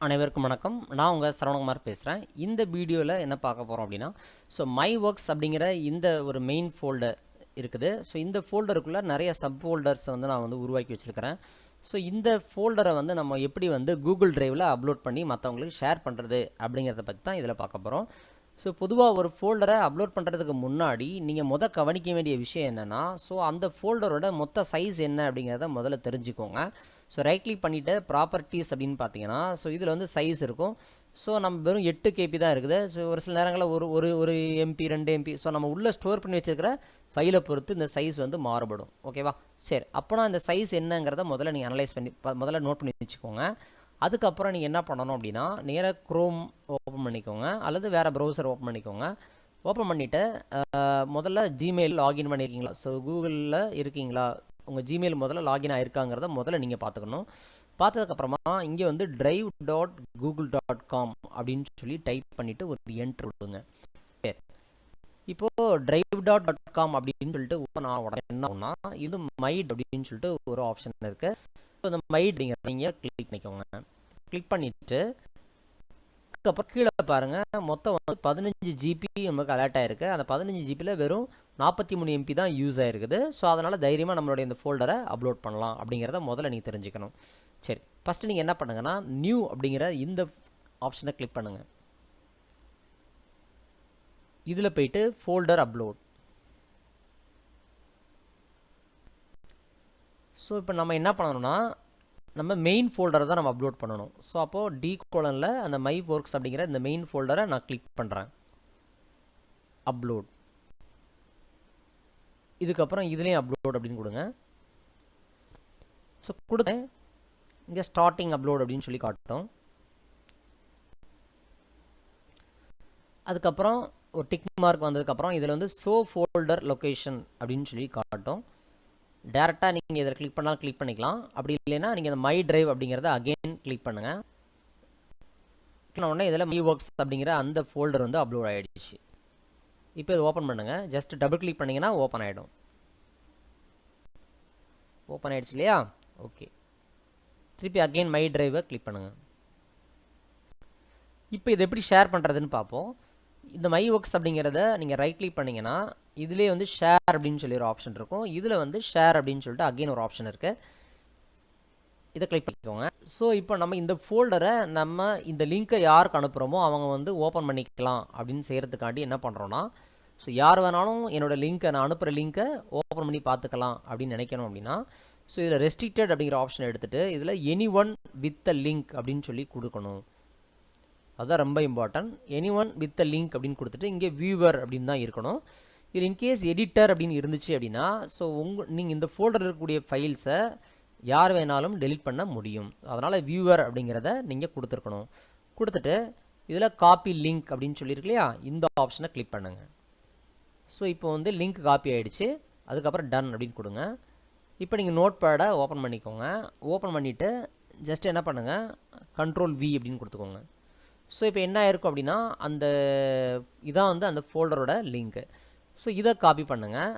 அனைவருக்கும் வணக்கம். நான் உங்கள் சரவணகுமார் பேசுகிறேன் இந்த வீடியோவில் என்ன பார்க்க போகிறோம் அப்படின்னா ஸோ மை ஒர்க்ஸ் அப்படிங்கிற இந்த ஒரு மெயின் ஃபோல்டர் இருக்குது. ஸோ இந்த ஃபோல்டருக்குள்ளே நிறைய சப் ஃபோல்டர்ஸ் வந்து நான் வந்து உருவாக்கி வச்சுருக்கிறேன். ஸோ இந்த ஃபோல்டரை வந்து நம்ம எப்படி வந்து கூகுள் ட்ரைவில் அப்லோட் பண்ணி மற்றவங்களுக்கு ஷேர் பண்ணுறது அப்படிங்கிறத பற்றி தான் இதில் பார்க்க போகிறோம் ஸோ பொதுவாக ஒரு ஃபோல்டரை அப்லோட் பண்ணுறதுக்கு முன்னாடி நீங்கள் முத கவனிக்க வேண்டிய விஷயம் என்னென்னா ஸோ அந்த ஃபோல்டரோட மொத்த சைஸ் என்ன அப்படிங்கிறத முதல்ல தெரிஞ்சுக்கோங்க. ஸோ ரைட் கிளிக் பண்ணிவிட்டு ப்ராப்பர்ட்டிஸ் அப்படின்னு பார்த்தீங்கன்னா ஸோ இதில் வந்து சைஸ் இருக்கும். ஸோ நம்ம வெறும் எட்டு கேபி தான் இருக்குது. ஸோ ஒரு சில நேரங்களில் ஒரு ஒரு ஒரு எம்பி ரெண்டு எம்பி ஸோ நம்ம உள்ளே ஸ்டோர் பண்ணி வச்சிருக்கிற ஃபைலை பொறுத்து இந்த சைஸ் வந்து மாறுபடும். ஓகேவா சரி. அப்போனா இந்த சைஸ் என்னங்கிறத முதல்ல நீங்கள் அனலைஸ் பண்ணி முதல்ல நோட் பண்ணி வச்சுக்கோங்க. அதுக்கப்புறம் நீங்கள் என்ன பண்ணணும் அப்படின்னா நேராக க்ரோம் ஓப்பன் பண்ணிக்கோங்க. அல்லது வேறு ப்ரௌசர் ஓப்பன் பண்ணிக்கோங்க. ஓப்பன் பண்ணிவிட்டு முதல்ல ஜிமெயில் லாகின் பண்ணியிருக்கீங்களா ஸோ கூகுளில் இருக்கீங்களா? உங்கள் ஜிமெயில் முதல்ல லாகின் ஆயிருக்காங்கிறத முதல்ல நீங்கள் பார்த்துக்கணும். பார்த்ததுக்கப்புறமா இங்கே வந்து drive dot Google dot com அப்படின்னு சொல்லி டைப் பண்ணிவிட்டு ஒரு என்ட்ரு விடுங்க சரி இப்போது ட்ரைவ் டாட் டாட் காம் அப்படின்னு சொல்லிட்டு ஓப்பன் ஆக உடனே என்ன ஆகும்னா இது மைட் அப்படின்னு சொல்லிட்டு ஒரு ஆப்ஷன் இருக்குது ஸோ இந்த மைட் நீங்கள் நீங்கள் கிளிக் பண்ணிக்கோங்க. கிளிக் பண்ணிவிட்டு அதுக்கப்புறம் கீழே பாருங்கள் மொத்தம் வந்து பதினஞ்சு ஜிபி நமக்கு அலர்ட் ஆயிருக்கு. அந்த பதினஞ்சு ஜிபியில் வெறும் நாற்பத்தி மூணு எம்பி தான் யூஸ் ஆகிருக்குது ஸோ அதனால் தைரியமாக நம்மளுடைய இந்த ஃபோல்டரை அப்லோட் பண்ணலாம் அப்படிங்கிறத முதல்ல நீங்கள் தெரிஞ்சுக்கணும். சரி ஃபஸ்ட்டு நீங்கள் என்ன பண்ணுங்கன்னா நியூ அப்படிங்கிற இந்த ஆப்ஷனை கிளிக் பண்ணுங்கள் இதில் போயிட்டு ஃபோல்டர் அப்லோட் ஸோ இப்போ நம்ம என்ன பண்ணணும்னா நம்ம மெயின் ஃபோல்டரை தான் நம்ம அப்லோட் பண்ணணும். ஸோ அப்போது டி கோலனில் அந்த மை ஒர்க்ஸ் அப்படிங்கிற இந்த மெயின் ஃபோல்டரை நான் கிளிக் பண்ணுறேன் அப்லோட் இதுக்கப்புறம் இதுலேயும் அப்லோட் அப்படின்னு கொடுங்க. ஸோ கொடுத்தேன். இங்கே ஸ்டார்டிங் அப்லோட் அப்படின்னு சொல்லி காட்டும் அதுக்கப்புறம் ஒரு டிக் மார்க் வந்ததுக்கப்புறம் இதில் வந்து ஷோ ஃபோல்டர் லொக்கேஷன் அப்படின்னு சொல்லி காட்டும் டேரெக்டாக நீங்கள் இதில் கிளிக் பண்ணாலும் கிளிக் பண்ணிக்கலாம். அப்படி இல்லைன்னா நீங்கள் இந்த மை டிரைவ் அப்படிங்கிறத அகெயின் கிளிக் பண்ணுங்கள் உடனே இதில் மை ஒர்க்ஸ் அப்படிங்கிற அந்த ஃபோல்டர் வந்து அப்லோட் ஆகிடுச்சு இப்போ இது ஓப்பன் பண்ணுங்கள் ஜஸ்ட் டபுள் கிளிக் பண்ணிங்கன்னா ஓப்பன் ஆகிடும் ஓப்பன் ஆகிடுச்சு இல்லையா? ஓகே திருப்பி அகெயின் மை ட்ரைவை கிளிக் பண்ணுங்கள் இப்போ இது எப்படி ஷேர் பண்ணுறதுன்னு பார்ப்போம். இந்த மை ஒர்க்ஸ் அப்படிங்கிறத நீங்கள் ரைட் கிளிக் பண்ணிங்கன்னா இதுலேயே வந்து ஷேர் அப்படின்னு சொல்லி ஒரு ஆப்ஷன் இருக்கும். இதில் வந்து ஷேர் அப்படின்னு சொல்லிட்டு அகைன் ஒரு ஆப்ஷன் இருக்குது இதை கிளிக் பண்ணிக்கோங்க. ஸோ இப்போ நம்ம இந்த ஃபோல்டரை நம்ம இந்த லிங்க்கை யாருக்கு அனுப்புகிறோமோ அவங்க வந்து ஓப்பன் பண்ணிக்கலாம் அப்படின்னு செய்கிறதுக்காண்டி என்ன பண்ணுறோன்னா ஸோ யார் வேணாலும் என்னோடய லிங்க்கை நான் அனுப்புகிற லிங்க்கை ஓப்பன் பண்ணி பார்த்துக்கலாம் அப்படின்னு நினைக்கணும் அப்படின்னா ஸோ இதில் ரெஸ்ட்ரிக்டட் அப்படிங்கிற ஆப்ஷன் எடுத்துகிட்டு இதில் anyone with a link அப்படின்னு சொல்லி கொடுக்கணும். அதுதான் ரொம்ப important anyone with a link அப்படின்னு கொடுத்துட்டு இங்கே வியூவர் அப்படின்னு தான் இருக்கணும். இது இன்கேஸ் எடிட்டர் அப்படின்னு இருந்துச்சு அப்படின்னா ஸோ உங்கள் நீங்கள் இந்த ஃபோல்டர் இருக்கக்கூடிய ஃபைல்ஸை யார் வேணாலும் டெலீட் பண்ண முடியும். அதனால் வியூவர் அப்படிங்கிறத நீங்கள் கொடுத்துருக்கணும். கொடுத்துட்டு இதில் காப்பி லிங்க் அப்படின்னு சொல்லியிருக்கு இல்லையா? இந்த ஆப்ஷனை கிளிக் பண்ணுங்கள் ஸோ இப்போ வந்து லிங்க் காப்பி ஆகிடுச்சு அதுக்கப்புறம் டன் அப்படின்னு கொடுங்க. இப்போ நீங்கள் நோட் பேடை ஓப்பன் பண்ணிக்கோங்க. ஓப்பன் பண்ணிவிட்டு ஜஸ்ட் என்ன பண்ணுங்கள் கண்ட்ரோல் வி அப்படின்னு கொடுத்துக்கோங்க. ஸோ இப்போ என்ன ஆயிருக்கும் அப்படின்னா அந்த இதான் வந்து அந்த ஃபோல்டரோட லிங்க்கு ஸோ இதை காப்பி பண்ணுங்கள்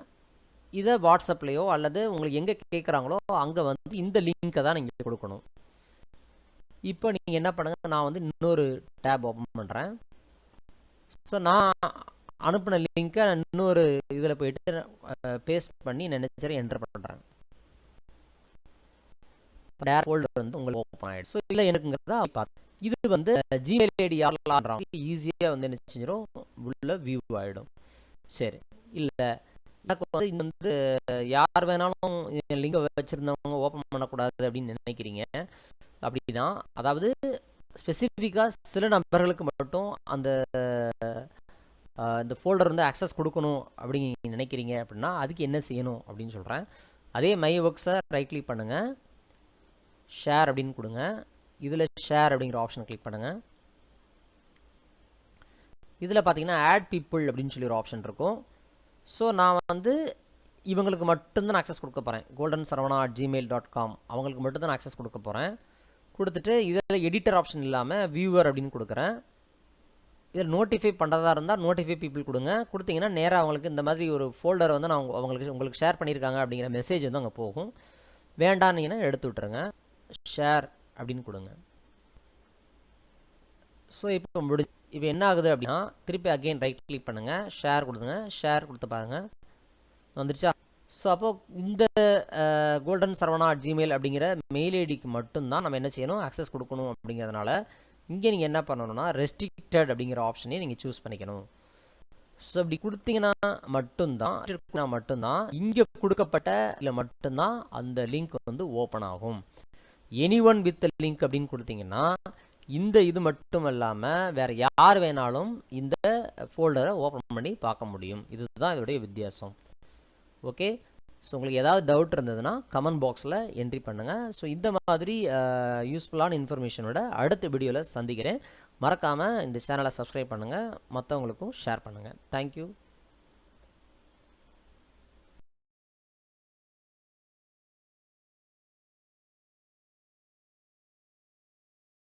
இதை வாட்ஸ்அப்லேயோ அல்லது உங்களுக்கு எங்கே கேட்குறாங்களோ அங்கே வந்து இந்த லிங்க்கை தான் நீங்கள் கொடுக்கணும். இப்போ நீங்கள் என்ன பண்ணுங்கள் நான் வந்து இன்னொரு டேப் ஓப்பன் பண்ணுறேன் ஸோ நான் அனுப்பின லிங்க்கை இன்னொரு இதில் போயிட்டு பேஸ்ட் பண்ணி நினைச்சரை என்டர் பண்ணுறேன் டேர் ஃபோல்டர் வந்து உங்களுக்கு ஓப்பன் ஆகிடும் ஸோ இல்லை எனக்குங்கிறத பார்த்து இது வந்து ஜிமெயில் ஐடி யாரெல்லாம் ஈஸியாக வந்து என்ன செஞ்சிடும் உள்ள வியூ ஆகிடும் சரி. இல்லை எனக்கு வந்து இது வந்து யார் வேணாலும் லிங்கை வச்சுருந்தவங்க ஓப்பன் பண்ணக்கூடாது அப்படின்னு நினைக்கிறீங்க. அப்படிதான். அதாவது ஸ்பெசிஃபிக்காக சில நபர்களுக்கு மட்டும் அந்த இந்த ஃபோல்டர் வந்து அக்சஸ் கொடுக்கணும் அப்படின்னு நினைக்கிறீங்க அப்படின்னா அதுக்கு என்ன செய்யணும் அப்படின்னு சொல்கிறேன் அதே மை ஒர்க்ஸை ரைட் கிளிக் பண்ணுங்கள் ஷேர் அப்படின்னு கொடுங்க. இதில் ஷேர் அப்படிங்கிற ஆப்ஷனை கிளிக் பண்ணுங்கள் இதில் பார்த்தீங்கன்னா ஆட் பீப்புள் அப்படின்னு சொல்லி ஒரு ஆப்ஷன் இருக்கும். ஸோ நான் வந்து இவங்களுக்கு மட்டும்தான் அக்சஸ் கொடுக்க போகிறேன் golden Saravana at gmail dot com அவங்களுக்கு மட்டும்தான் அக்சஸ் கொடுக்க போகிறேன் கொடுத்துட்டு இதில் எடிட்டர் ஆப்ஷன் இல்லாமல் வியூவர் அப்படின்னு கொடுக்குறேன். இதில் நோட்டிஃபை பண்ணுறதா இருந்தால் நோட்டிஃபை பீப்புள் கொடுங்க. கொடுத்தீங்கன்னா நேராக அவங்களுக்கு இந்த மாதிரி ஒரு ஃபோல்டரை வந்து நான் அவங்களுக்கு உங்களுக்கு ஷேர் பண்ணியிருக்காங்க அப்படிங்கிற மெசேஜ் வந்து அங்கே போகும். வேண்டான்னீங்கன்னா எடுத்து விட்டுருங்க. ஷேர் அப்படின்னு கொடுங்க. ஸோ இப்போ முடிஞ்சு இப்போ என்ன ஆகுது அப்படின்னா திருப்பி அகைன் ரைட் கிளிக் பண்ணுங்கள் ஷேர் கொடுத்துங்க ஷேர் கொடுத்து பாருங்கள் வந்துருச்சா? ஸோ அப்போது இந்த கோல்டன் சரவணா அட் ஜிமெயில் அப்படிங்கிற மெயில் ஐடிக்கு மட்டும்தான் நம்ம என்ன செய்யணும்? அக்சஸ் கொடுக்கணும் அப்படிங்கிறதுனால இங்கே நீங்கள் என்ன பண்ணணும்னா ரெஸ்ட்ரிக்டட் அப்படிங்கிற ஆப்ஷனையும் நீங்கள் சூஸ் பண்ணிக்கணும். ஸோ அப்படி கொடுத்தீங்கன்னா மட்டும்தான் மட்டும்தான் இங்கே கொடுக்கப்பட்ட இல்லை மட்டும்தான் அந்த லிங்க் வந்து ஓப்பன் ஆகும். எனி ஒன் வித் லிங்க் அப்படின்னு கொடுத்தீங்கன்னா இந்த இது மட்டும் இல்லாமல் வேறு யார் வேணாலும் இந்த ஃபோல்டரை ஓப்பன் பண்ணி பார்க்க முடியும். இதுதான் இதோடைய வித்தியாசம். ஓகே ஸோ உங்களுக்கு ஏதாவது டவுட் இருந்ததுன்னா கமெண்ட் பாக்ஸில் என்ட்ரி பண்ணுங்கள் ஸோ இந்த மாதிரி யூஸ்ஃபுல்லான இன்ஃபர்மேஷனோட அடுத்த வீடியோவில் சந்திக்கிறேன். மறக்காமல் இந்த சேனலை சப்ஸ்கிரைப் பண்ணுங்கள் மற்றவங்களுக்கும் ஷேர் பண்ணுங்கள் தேங்க்யூ